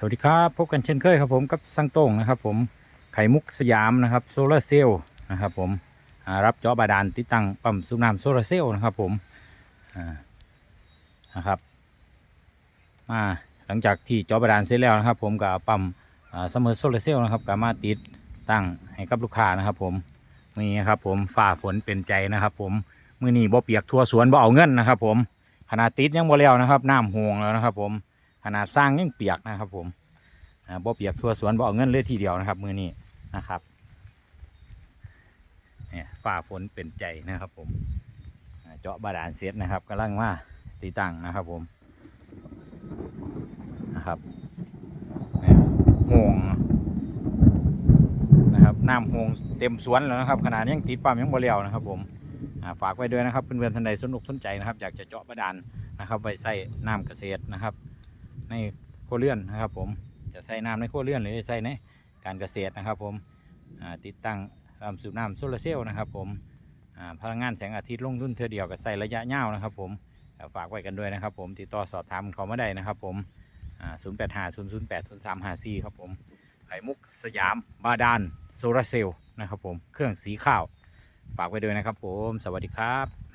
สวัสดีครับพบกันเช่นเคยครับผมกับสังโต้งนะครับผมไข่มุกสยามนะครับโซลาร์เซลล์นะครับผมรับเจาะบาดาลติดตั้งปั๊มสูบน้ำโซลาร์เซลล์นะครับผมนะครับมาหลังจากที่เจาะบาดาลเสร็จแล้วนะครับ ผมก็เอาปั๊มซัมมอร์โซลาร์เซลล์นะครับก็มาติดตั้งให้กับลูกค้านะครับ ผมนี่ครับผมฝ่าฝนเป็นใจนะครับ ผมมือนี้บ่เปียกทั่วสวนบ่เอาเงินนะครับ ผมขนาดติดยังบ่แล้วนะครับน้ำห่วงแล้วนะครับ ผม ขนาดสร้างยังเปียกนะครับผมบ่เปียกทั่วสวนบ่เอาเงินเลยทีเดียวนะครับมือนี้นะครับเนี่ยฝ่าฝนเป็นใจนะครับผมเจาะบาดาลเสร็จนะครับกำลังมาตีตั้งนะครับผมนะครับเนี่ยห่วงนะครับน้ำห่วงเต็มสวนแล้วนะครับขนาดยังติดปั๊มยังบ่เลี้ยวนะครับผมฝากไว้ด้วยนะครับเพื่อนๆท่านใดสนอกสนใจนะครับ อยากจะเจาะบาดาลนะครับไว้ใส่น้ำเกษตรนะครับ ในครัวเรือนนะครับ ผมจะใส่น้ำในครัวเรือนหรือใส่ในการเกษตรนะครับ ผมติดตั้งลำสูบน้ำโซลาร์เซลล์นะครับผมพลังงานแสงอาทิตย์ลงทุนเท่อเดียวกับใส่ระยะยาวนะครับ ผมฝากไว้กันด้วยนะครับ ผมติดต่อสอบถามเขามาได้นะครับ ผมศูนย์แปดห้าศูนย์ศูนย์แปดศูนย์สามหาซีครับผมไข่มุกสยามบาดาลโซลาร์เซลล์นะครับ ผมเครื่องสีข้าวฝากไว้ด้วยนะครับ ผมสวัสดีครับ